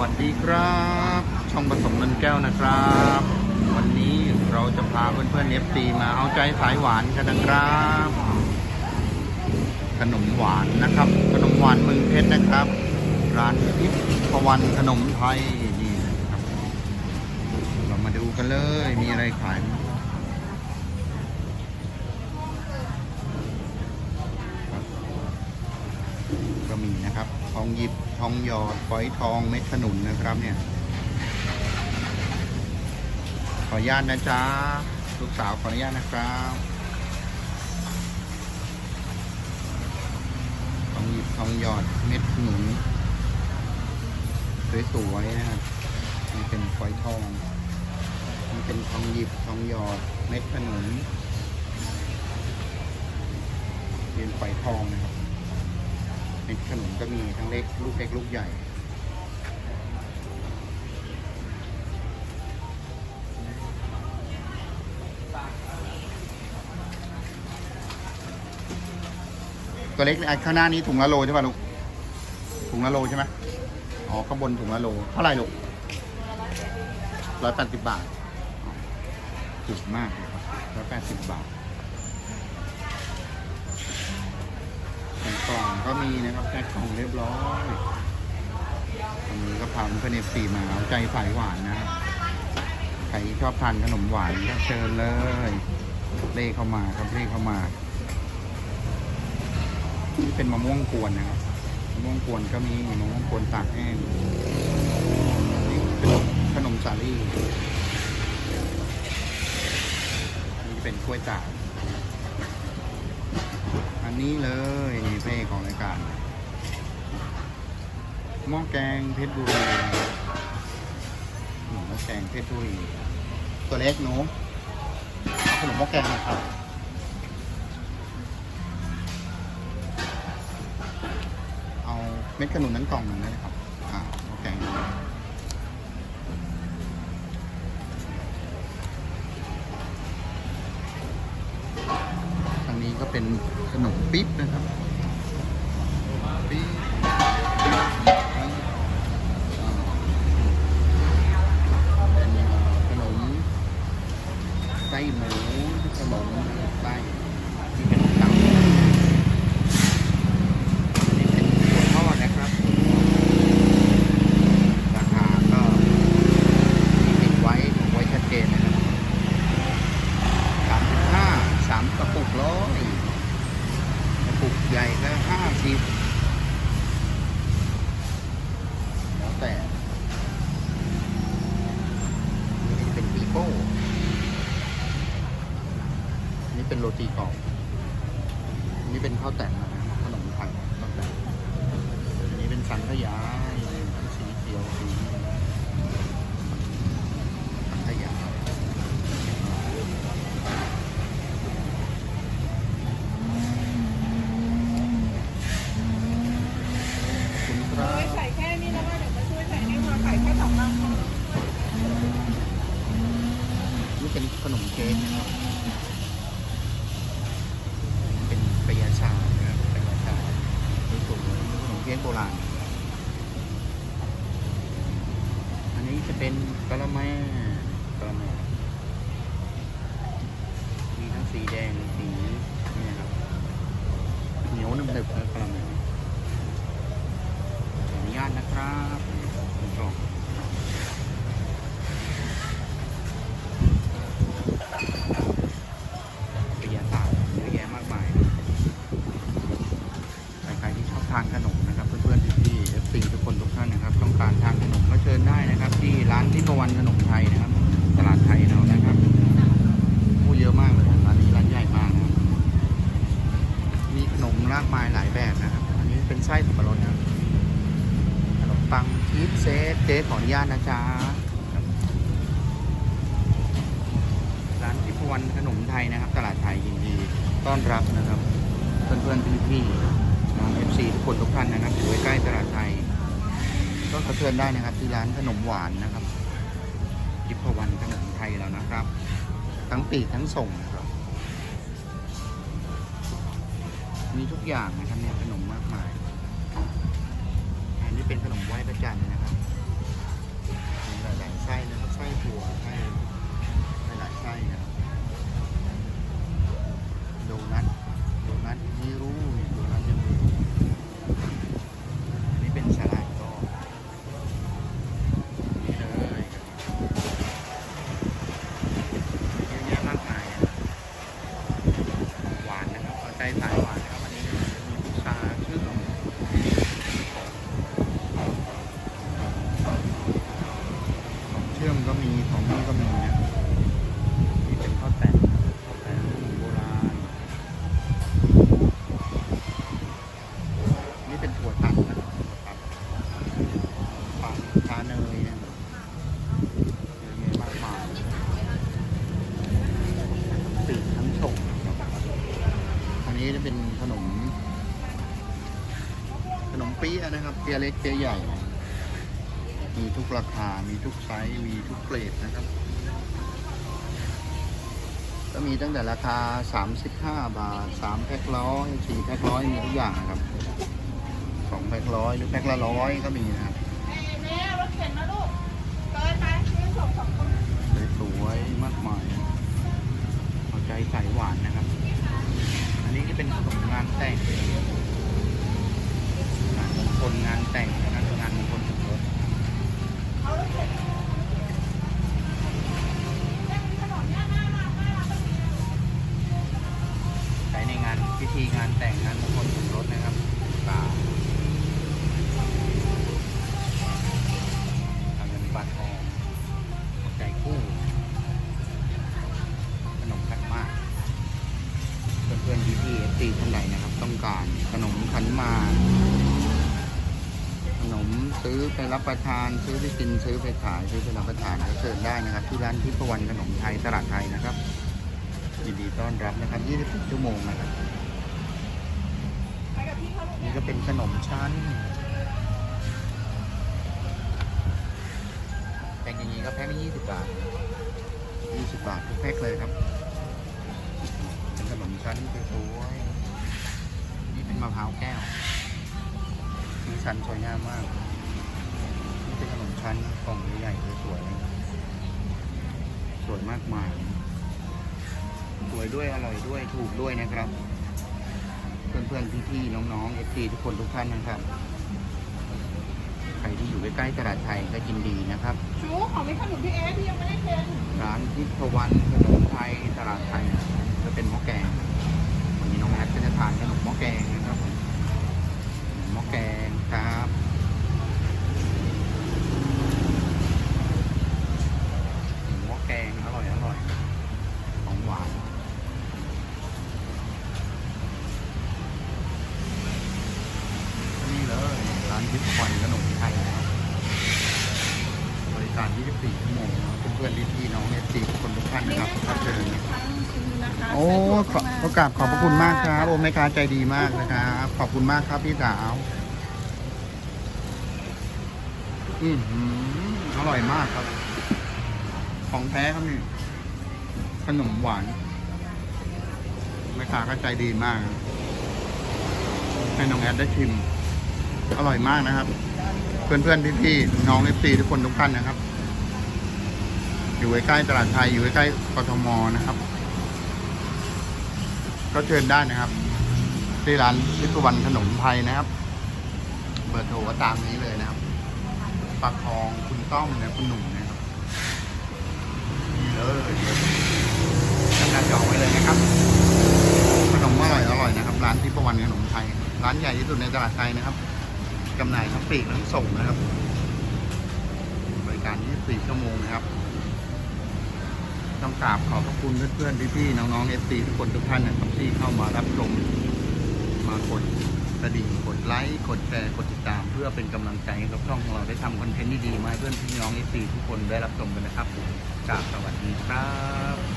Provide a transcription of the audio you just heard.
วัสดีครับ ช่องผสมเงินแก้วนะครับ วันนี้เราจะพาเพื่อนๆเอฟซีมาเอาใจสายหวานกันนะครับ ขนมหวานนะครับ ขนมหวานเมืองเพชรนะครับ ร้านทิพวันขนมไทยนี่นะครับ เรามาดูกันเลยมีอะไรขายบ้างครับ ก็มีนะครับ ท องหยิบทองหยอดฝอยทองเม็ดขนุนนะครับเนี่ย ขออนุญาตนะจ๊ะลูกสาวขออนุญาตนะครับทองหยิบทองหยอดเม็ดขนุนสวยๆนะครับนี่เป็นฝอยทองนี่เป็นทองหยิบทองหยอดเม็ดขนุนเป็นฝอยทองนะครับ เม็ดขนุนก็มีทั้งเล็กลูกเล็กลูกใหญ่ ตัวเล็กอันข้างหน้านี้ถุงละโลใช่ป่ะลูก ถุงละโลใช่ไหมอ๋อข้างบนถุงละโล เท่าไหร่ลูกร้อยแปดสิบบาทถูกมากลยครับร้อยแปดสิบบาท กล่องก็มีนะครับแพ็คกล่องเรียบร้อยอันนี้ก็พาเพื่อนเอฟซีมาเอาใจสายหวานนะครับใครชอบทานขนมหวานก็เชิญเลยเล่เข้ามาครับเล่เข้ามานี่เป็นมะม่วงกวนนะครับมะม่วงกวนก็มีมะม่วงกวนตากแห้งนี่ขนมขนมสาลี่นี่เป็นกล้วยตาก อันนี้เลยนี่เป้ของรายการหม้อแกงเพชรบุรีหม้อแกงเพชรบุรีตัวเล็กหนูขนมหม้อแกงนะครับเอาเม็ดขนุนนั้นกล่องหนึ่งนะครับ อ่าโอเคทางนี้ ก็เป็นขนมปิ๊บนะครับ ปิ๊บอ่าเป็นขนมไส้หมูขนมไส้ที่เป็นตับ นี่เป็นถั่วทอดนะครับ ราคาก็มีติดไว้ไว้ชัดเจนนะครับสามสิบห้าสามกระปุกร้อยกระปุกใหญ่ก็ห้าสิบแล้วแต่ นี่เป็นปีโป้ นี่เป็นโรตีกรอบนี่เป็นข้าวแต่งนะครับขนมไทยข้าวแต่งอันนี้เป็นสังขยาสีเขียวสีสังขยาคุณครัช่วยบใส่แค่นี้แล้วก็เดี๋ยวมาช่วยใส่ให้พอใส่แค่สองลังพอนี่เป็นขนมเค้กนะครับเป็นปยาชานะครับปยาชาที่สูง ขนมเค้กโบราณ อันนี้จะเป็นกะละแมกะละแมมีทั้งสีแดงสีนี่นะครับเหนียวหนึบๆนะกะละแมขออนุญาตนะครับคุณผู้ชมปริยาศา รับที่ร้านทิพวรรณขนมไทยนะครับ ตลาดไทยเรานะครับผู้เยอะมากเลยร้านนี้ร้านใหญ่มากนะมีขนมมากมายหลายแบบนะครับ อันนี้เป็นไส้สับปะรดนะครับขนมปังชีสเซตเจ๊ขออนุญาตนะจ๊ะร้านทิพวรรณขนมไทยนะครับ ตลาดไทยยินดีต้อนรับนะครับ เพื่อนๆพี่ๆน้องเอฟซีทุกคนทุกท่านนะครับอยู่ใกล้ตลาดไทยก็ขอเชิญได้นะครับที่ร้านขนมหวานนะครับ ครับ ทั้งปีกทั้งส่งนะครับ มีทุกอย่างนะครับเนี่ยขนมมากมาย อันนี้เป็นขนมไหว้พระจันทร์นะครับมีหลายๆไส้นะครับไส้ถั่วไส้หลายไส้นะครับ เป็นถั่วตัดนะครับปั่นชาเนยนะเยอะแยะมากมายปีกทั้งฉกอันนี้จะเป็นขนม ขนมเปี๊ยะนะครับ เปี๊ยะเล็กเปี๊ยะใหญ่ มีทุกราคา มีทุกไซส์ มีทุกเกรดนะครับ ก็มีตั้งแต่ราคา 35 บาท 3 แพ็คร้อย4แพ็คร้อยมีทุกอย่างนะครับ 2แพ็คร้อยหรือแพ็คละร้อยก็มีนะครับแม่รถเข็นนะลูกเดินไปซื้อส่งสองคนสวยๆมากมายเอาใจใส่หวานนะครับ อันนี้ก็เป็นขนมงานแต่งงานมงคลงานแต่งนะครับงานมงคลสมรสเอารถเข็นแม่มีขนมเนี่ยน่ารักน่ารักแบบนี้ใช้ในงานพิธีงานแต่งงานมงคล พี่เอฟซีท่านใดนะครับ ต้องการขนมขันมา ขนมซื้อไปรับประทานซื้อไปกินซื้อไปขายซื้อไปรับประทานก็เชิญได้นะครับ ที่ร้านทิพวรรณขนมไทยตลาดไทยนะครับยินดีต้อนรับนะครับ 24 ชั่วโมงนะครับนี่ก็เป็นขนมชั้นแพ็คอย่างนี้ก็แพ็คละยี่สิบาทยี่สิบาททุกแพ็คเลยครับ ชั้นสวยๆนี่เป็นมะพร้าวแก้ว สีสันสวยงามมาก นี่เป็นขนมชั้นกล่องใหญ่ๆสวยๆ สวยมากมาย สวยด้วยอร่อยด้วยถูกด้วยนะครับ เพื่อนๆ พี่ๆ น้องๆเอฟซีทุกคนทุกท่านนะครับ ใครที่อยู่ใกล้ๆตลาดไทยก็ยินดีนะครับ ชูของมีขนมพี่เอสที่ยังไม่ได้เซ็นร้านทิพวรรณขนมไทยตลาดไทยจะเป็นหม้อแกง ทานขนมหม้อแกงนะครับผมหม้อแกงครับหม้อแกงอร่อยอร่อยของหวาน นี่เลยร้านทิพย์คอนขนมไทยนะครับบริการ 24 ชั่วโมงนะครับเพื่อนๆพี่ๆน้องเอฟซีทุกคนทุกท่านนะครับถ้าเจอ ทั้งชิ้นนะคะ โอ้ ขอขอกราบขอบพระคุณมากครับโอ้แม่ค้าใจดีมากนะครับ ขอบคุณมากครับพี่สาวอือหืออร่อยมากครับ ของแท้ครับนี่ขนมหวานแม่ค้าก็ใจดีมาก ให้น้องแอดได้ชิม อร่อยมากนะครับ เพื่อนๆพี่ๆน้องเอฟซีทุกคนทุกท่านนะครับ อยู่ใกล้ๆตลาดไทยอยู่ใกล้ๆกทมนะครับ ก็เชิญได้นะครับ ที่ร้านทิพวรรณขนมไทยนะครับ เบอร์โทรก็ตามนี้เลยนะครับปากทองคุณต้อมเนี่ยคุณหนุ่มนะครับนี่เลยจำหน้าจองไว้เลยนะครับขนมอร่อยอร่อยนะครับ ร้านทิพวรรณขนมไทย ร้านใหญ่ที่สุดในตลาดไทยนะครับจำหน่ายทั้งปลีกทั้งส่งนะครับ บริการ24ชั่วโมงนะครับ ต้องกราบขอบพระคุณเพื่อนๆพี่ๆน้องๆเอฟซีทุกคนทุกท่านนะครับที่เข้ามารับชมมากดกระดิ่งกดไลค์กดแชร์กดติดตาม เพื่อเป็นกำลังใจให้กับช่องของเราได้ทำคอนเทนต์ดีๆมาให้เพื่อนพี่น้องเอฟซีทุกคนได้รับชมกันนะครับกราบสวัสดีครับ